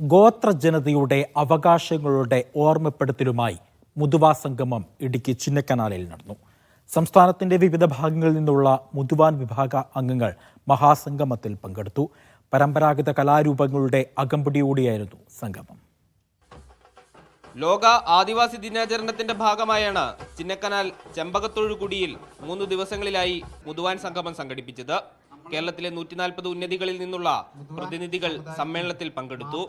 ഗോത്ര ജനതയുടെ അവകാശങ്ങളുടെ ഓർമ്മപ്പെടുത്തലുമായി മുതുവാ സംഗമം ഇടുക്കി ചിന്നക്കനാലിൽ നടന്നു. സംസ്ഥാനത്തിന്റെ വിവിധ ഭാഗങ്ങളിൽ നിന്നുള്ള മുതുവാൻ വിഭാഗ അംഗങ്ങൾ മഹാസംഗമത്തിൽ പങ്കെടുത്തു. പരമ്പരാഗത കലാരൂപങ്ങളുടെ അകമ്പടിയോടെയായിരുന്നു സംഗമം. ലോക ആദിവാസി ദിനാചരണത്തിന്റെ ഭാഗമായാണ് ചിന്നക്കനാൽ ചെമ്പകത്തൊഴുകുടിയിൽ മൂന്ന് ദിവസങ്ങളിലായി മുതുവാൻ സംഗമം സംഘടിപ്പിച്ചത്. കേരളത്തിലെ നൂറ്റി നാൽപ്പത് ഉന്നതികളിൽ നിന്നുള്ള പ്രതിനിധികൾ സമ്മേളനത്തിൽ പങ്കെടുത്തു.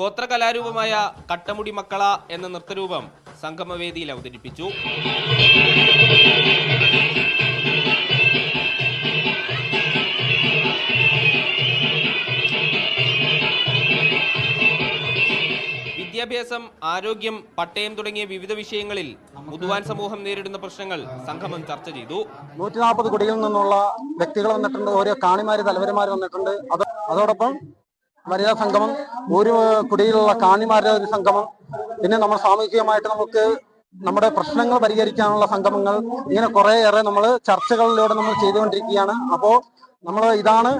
ഗോത്ര കലാരൂപമായ കട്ടമുടി മക്കള എന്ന നൃത്തരൂപം സംഗമവേദിയിൽ അവതരിപ്പിച്ചു. വിദ്യാഭ്യാസം ആരോഗ്യം പട്ടയം തുടങ്ങിയ വിവിധ വിഷയങ്ങളിൽ മുതുവാൻ സമൂഹം നേരിടുന്ന പ്രശ്നങ്ങൾ സംഗമം ചർച്ച ചെയ്തു. നൂറ്റി നാൽപ്പത് കുടിയിൽ നിന്നുള്ള വ്യക്തികൾ വന്നിട്ടുണ്ട്. ഓരോ കാണിമാര് തലവന്മാർ വന്നിട്ടുണ്ട്. അത് അതോടൊപ്പം വനിതാ സംഗമം ഒരു കുടിയിലുള്ള കാണിമാരുടെ ഒരു സംഗമം പിന്നെ നമ്മൾ സാമൂഹികമായിട്ട് നമുക്ക് നമ്മുടെ പ്രശ്നങ്ങൾ പരിഹരിക്കാനുള്ള സംഗമങ്ങൾ ഇങ്ങനെ കുറേയേറെ നമ്മൾ ചർച്ചകളിലൂടെ നമ്മൾ ചെയ്തുകൊണ്ടിരിക്കുകയാണ്. അപ്പോൾ നമ്മൾ ഇതാണ്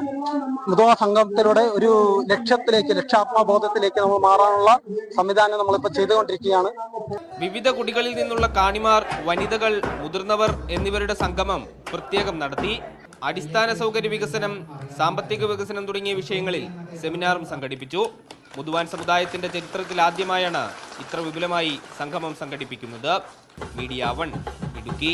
മുതവ സംഗമത്തിലൂടെ ഒരു ലക്ഷ്യത്തിലേക്ക് ലക്ഷ്യാത്മബോധത്തിലേക്ക് നമ്മൾ മാറാനുള്ള സംവിധാനം നമ്മളിപ്പോൾ ചെയ്തുകൊണ്ടിരിക്കുകയാണ്. വിവിധ കുടികളിൽ നിന്നുള്ള കാണിമാർ വനിതകൾ മുതിർന്നവർ എന്നിവരുടെ സംഗമം പ്രത്യേകം നടത്തി. അടിസ്ഥാന സൗകര്യ വികസനം സാമ്പത്തിക വികസനം തുടങ്ങിയ വിഷയങ്ങളിൽ സെമിനാറും സംഘടിപ്പിച്ചു. മുതുവാൻ സമുദായത്തിന്റെ ചരിത്രത്തിൽ ആദ്യമായാണ് ഇത്ര വിപുലമായി സംഗമം സംഘടിപ്പിക്കുന്നത്. Media one Idukki.